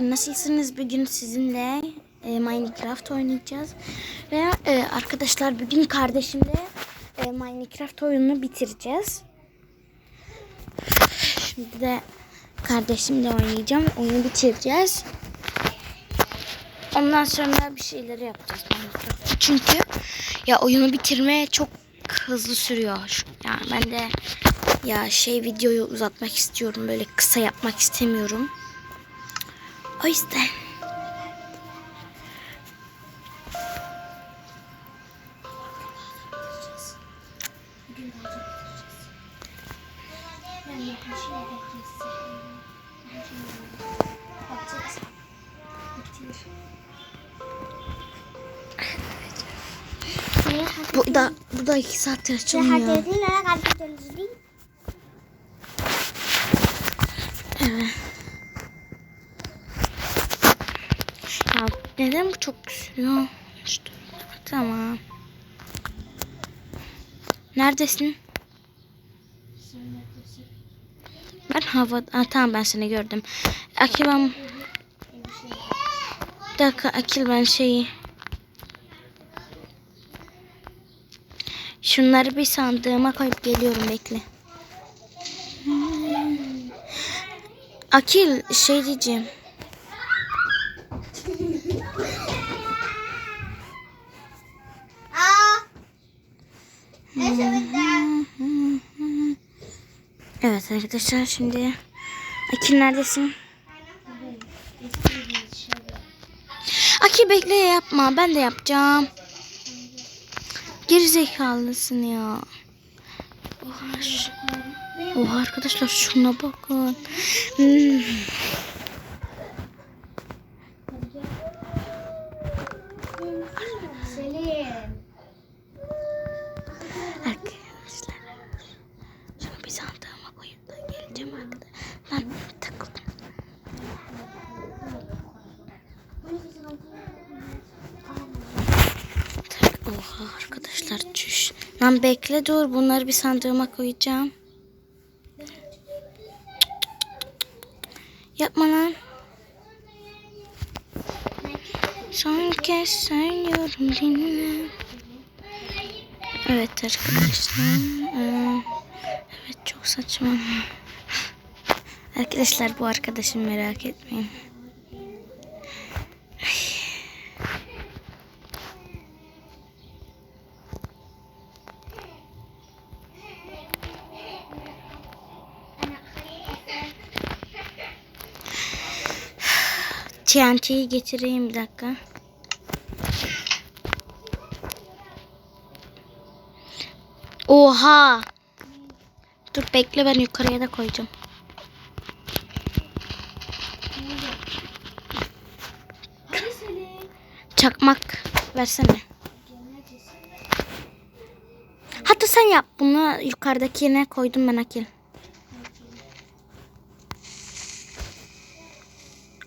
Nasılsınız? Bugün sizinle e, Minecraft oynayacağız. Ve e, arkadaşlar bugün kardeşimle e, Minecraft oyununu bitireceğiz. Şimdi de kardeşimle oynayacağım. Oyunu bitireceğiz. Ondan sonra bir şeyleri yapacağız Minecraft. Çünkü ya oyunu bitirmeye çok hızlı sürüyor. Yani ben de ya şey videoyu uzatmak istiyorum. Böyle kısa yapmak istemiyorum. O yüzden. Bu da bu da iki saattir açılmıyor. Ya neden bu çok? İşte, tamam. Neredesin? Ben hava... Aa, tamam ben seni gördüm. Akil ben... Bir dakika Akil ben şeyi... Şunları bir sandığıma koyup geliyorum bekle. Akil şey diyeceğim. Evet arkadaşlar şimdi Akil neredesin? Akil bekle yapma ben de yapacağım. Gerizekalısın ya. Oha, Oha arkadaşlar şuna bakın. Hmm. Lan bekle dur bunları bir sandığıma koyacağım. Yapma lan. Son kez söylüyorum dinle. Evet arkadaşlar. Ee, Evet çok saçma. Arkadaşlar bu arkadaşım merak etmeyin. TNT'yi getireyim bir dakika. Oha. Dur bekle ben yukarıya da koyacağım. Çakmak versene. Hatta sen yap bunu yukarıdakine koydum ben Akil.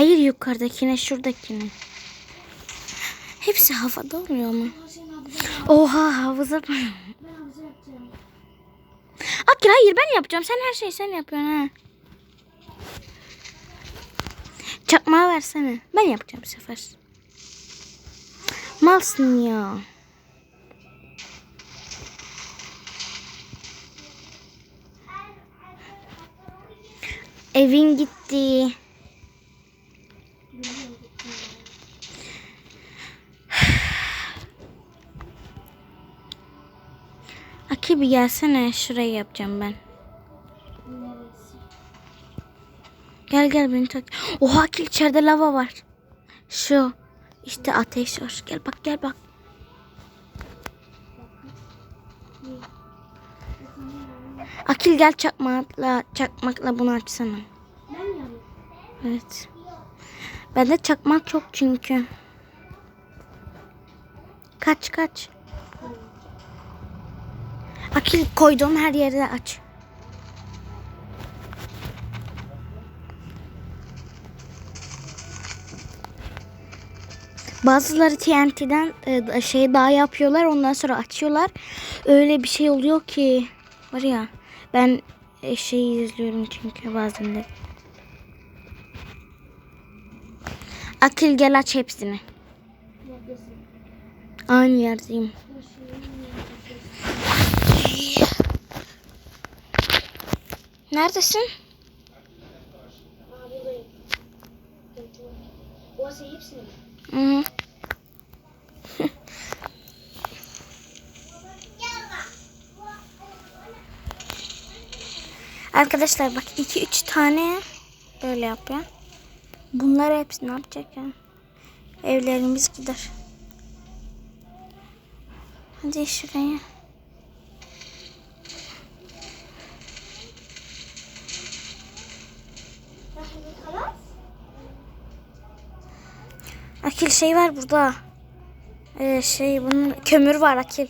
Hayır yukarıdakine şuradakine. Hepsi havada oluyor mu? Oha havuza Akil hayır ben yapacağım. Sen her şeyi sen yapıyorsun ha. Çakmağı versene. Ben yapacağım bu sefer. Malsın ya. Evin gitti. Bir gelsene. Şurayı yapacağım ben. Gel gel beni tak. Oha Akil içeride lava var. Şu. işte ateş var. Gel bak gel bak. Akil gel çakmakla çakmakla bunu açsana. Evet. Bende çakmak çok çünkü. Kaç kaç. Akil koyduğum her yerde aç. Bazıları TNT'den e, şey daha yapıyorlar ondan sonra açıyorlar. Öyle bir şey oluyor ki var ya ben e, şeyi izliyorum çünkü bazen de. Akil gel aç hepsini. Neredesin? Aynı yerdeyim. Neredesin? Aa buradayım. Gördüm. Burası hepsini mi? Hı -hı. Arkadaşlar bak 2-3 tane böyle yapıyor. Bunları hepsini ne yapacak ya? Evlerimiz gider. Hadi şuraya. Akil şey var burada. Ee, şey bunun kömür var Akil.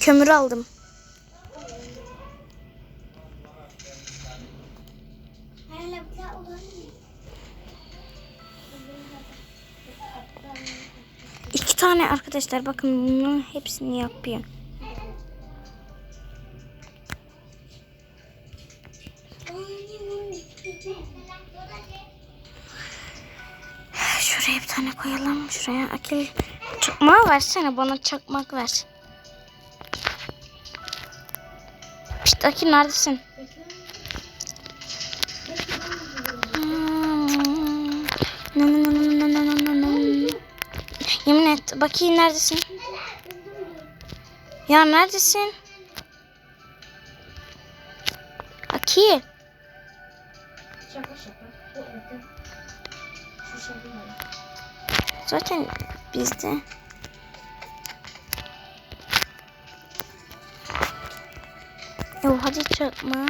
Kömür aldım. İki tane arkadaşlar bakın bunun hepsini yapıyor. Şuraya Akil çakmağı versene bana çakmak ver. İşte Akil neredesin? Yemin et bakayım neredesin? Ya neredesin? Akil. Şaka şaka. Zaten bizde. Yo hadi çakma.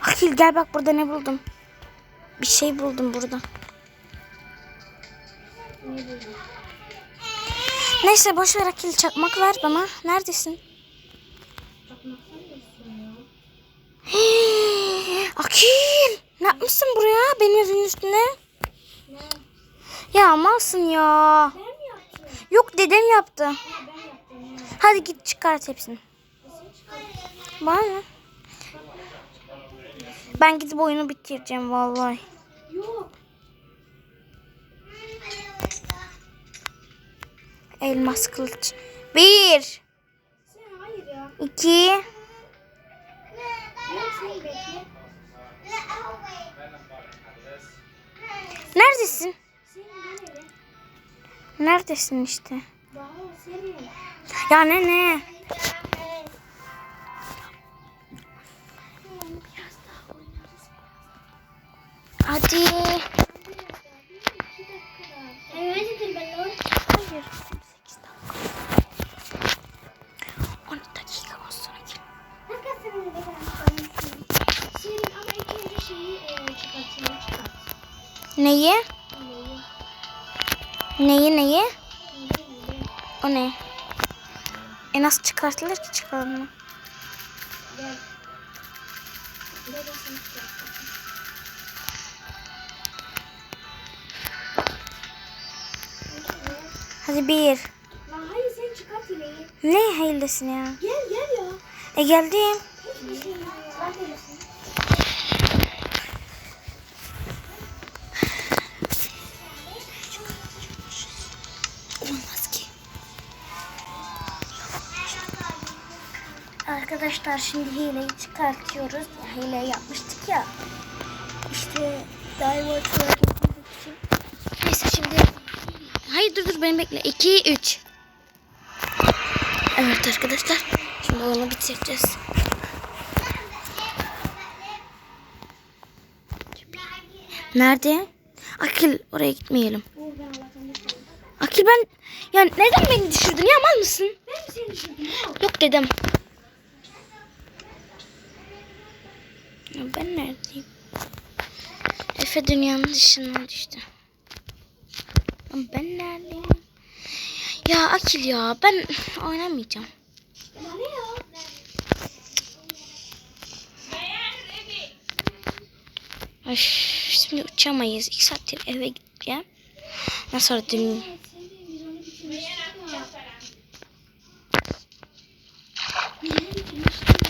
Akil gel bak burada ne buldum. Bir şey buldum burada. Neyse boş ver Akil çakmak ver bana. Neredesin? Hii, Akil ne yapmışsın buraya benim evimin üstüne? Ne? Ya malsın ya. Yok dedem yaptı. Ha, yaptım ya. Hadi git çıkart hepsini. Ne? Ben gidip oyunu bitireceğim vallahi. Elmas kılıç. Bir, iki, neredesin? Neredesin işte? Ya ne ne? E nasıl çıkartılır ki çıkarma? Gel. Hadi bir. Lan hayır sen çıkart ileyi. Ne hayırlısın ya? Gel gel ya. E geldim. Hiçbir şey yok. Arkadaşlar şimdi hileyi çıkartıyoruz. Hileyi yapmıştık ya. İşte Diamond Sword'a getirmek için. Neyse şimdi. Hayır dur dur beni bekle. 2 3. Evet arkadaşlar. Şimdi onu bitireceğiz. Nerede? Akil oraya gitmeyelim. Akil ben ya neden beni düşürdün ya mal mısın? Ben mi seni düşürdüm? Yok dedim. Ya ben neredeyim? Efe dünyanın dışına düştü. Ama ben neredeyim? Ya Akil ya ben oynamayacağım. Ay, şimdi uçamayız. İki saattir eve gideceğim. Ondan sonra dün... Sen de bir onu bitirmiştin.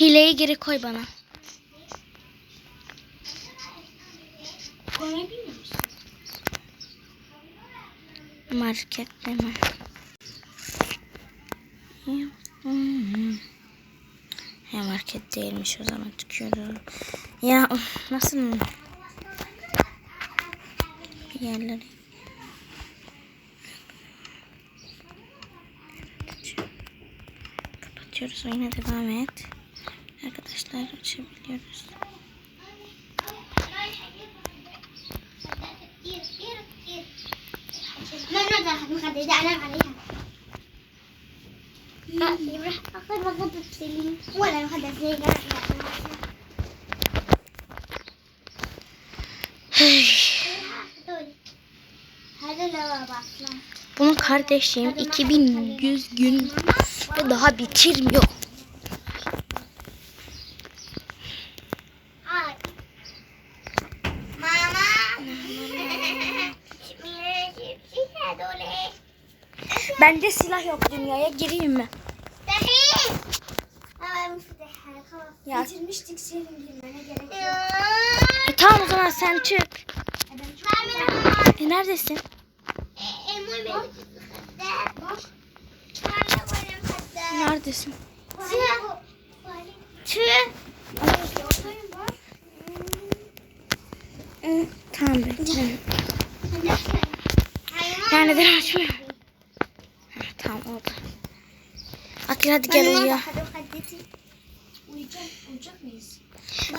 Hileyi geri koy bana. Musun? Marketleme. Ya market değilmiş o zaman tükürüyorum. Ya nasıl yerleri kapatıyoruz oyuna devam et arkadaşlar açabiliyoruz. Bunu kardeşim 2100 gün ve daha bitirmiyor. Bende silah yok dünyaya gireyim mi? Ya. Bitirmiştik senin girmene gerek yok. E, tamam o zaman sen çık. E, neredesin? Neredesin? Tüh. E, tamam bekle. Yani ben açmıyorum. Tamam oldu. Akil hadi gel uyu. Uyuyacak, uyuyacak mıyız?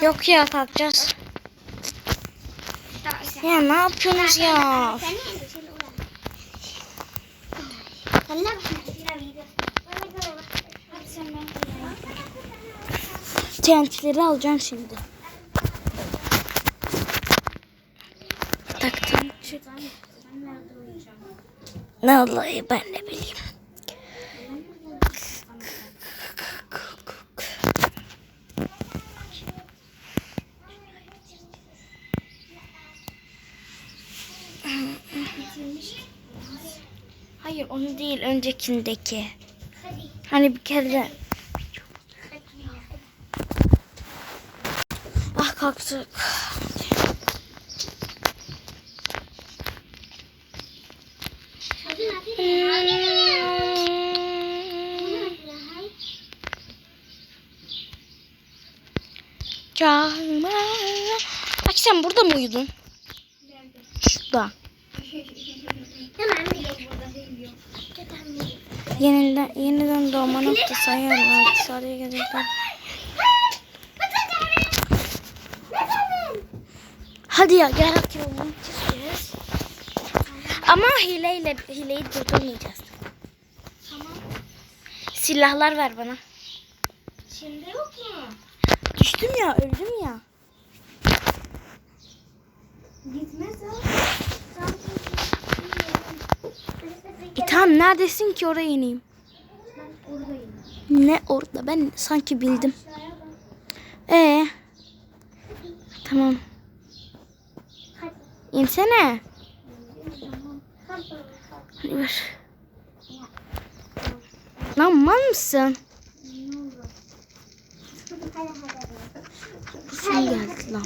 Yok ya kalkacağız. Ya ne yapıyorsunuz ya? TNT'leri alacağım şimdi. Taktım. Ne olayı ben ne Hayır onu değil öncekindeki. Hani bir kere de ah kalktık. Canım. Bak sen burada mı uyudun? Şurada. Yeniden, yeniden doğma noktası ayarlandı. Sadece gelecekler. Hadi ya gel. Çizeceğiz. Ama hileyle hileyi durdurmayacağız. Tamam. Silahlar ver bana. Şimdi yok mu? Düştüm ya öldüm ya. Gitmez o. E tamam neredesin ki oraya ineyim. Ben oradayım. Ne orada ben sanki bildim. Ee. Tamam. İnsene. Hadi ver. Lan mal mısın? Sen geldi lan.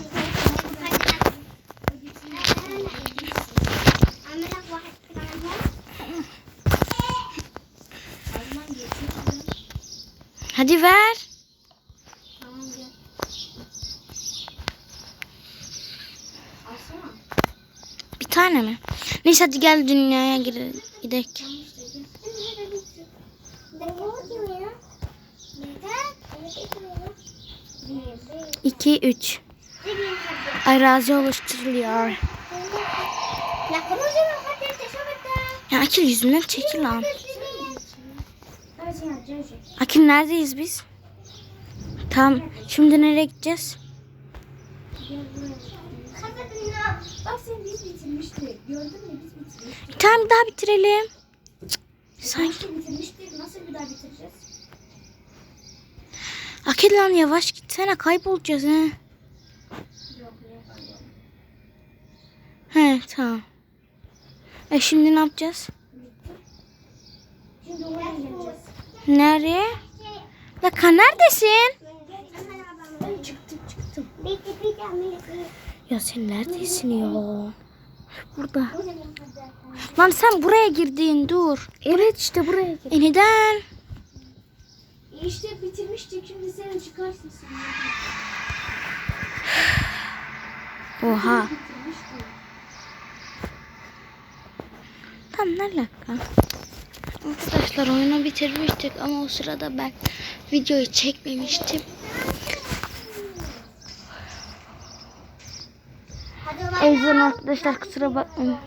Hadi ver. tamam gel. Alsana. Bir tane mi? Neyse hadi gel dünyaya gidelim. İki, üç. Arazi oluşturuluyor. Ya Akil yüzümden çekil lan. Akil neredeyiz biz? Tamam. Şimdi nereye gideceğiz? Bak daha bitirelim. Sanki. Bitirmiştik. Lan yavaş gitsene kaybolacağız he. He tamam. E şimdi ne yapacağız? Şimdi oraya geleceğiz. Nereye? Ya ka neredesin? Ya sen neredesin ya? Burada. Lan sen buraya girdin dur. Evet işte buraya girdin. E neden? İşte bitirmiştik şimdi sen çıkarsın sen. Oha. Tam ne alaka? Arkadaşlar oyunu bitirmiştik ama o sırada ben videoyu çekmemiştim. O arkadaşlar kusura bakmayın.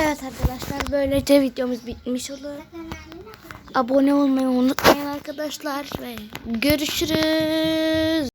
Evet arkadaşlar böylece videomuz bitmiş olur. Abone olmayı unutmayın arkadaşlar ve görüşürüz.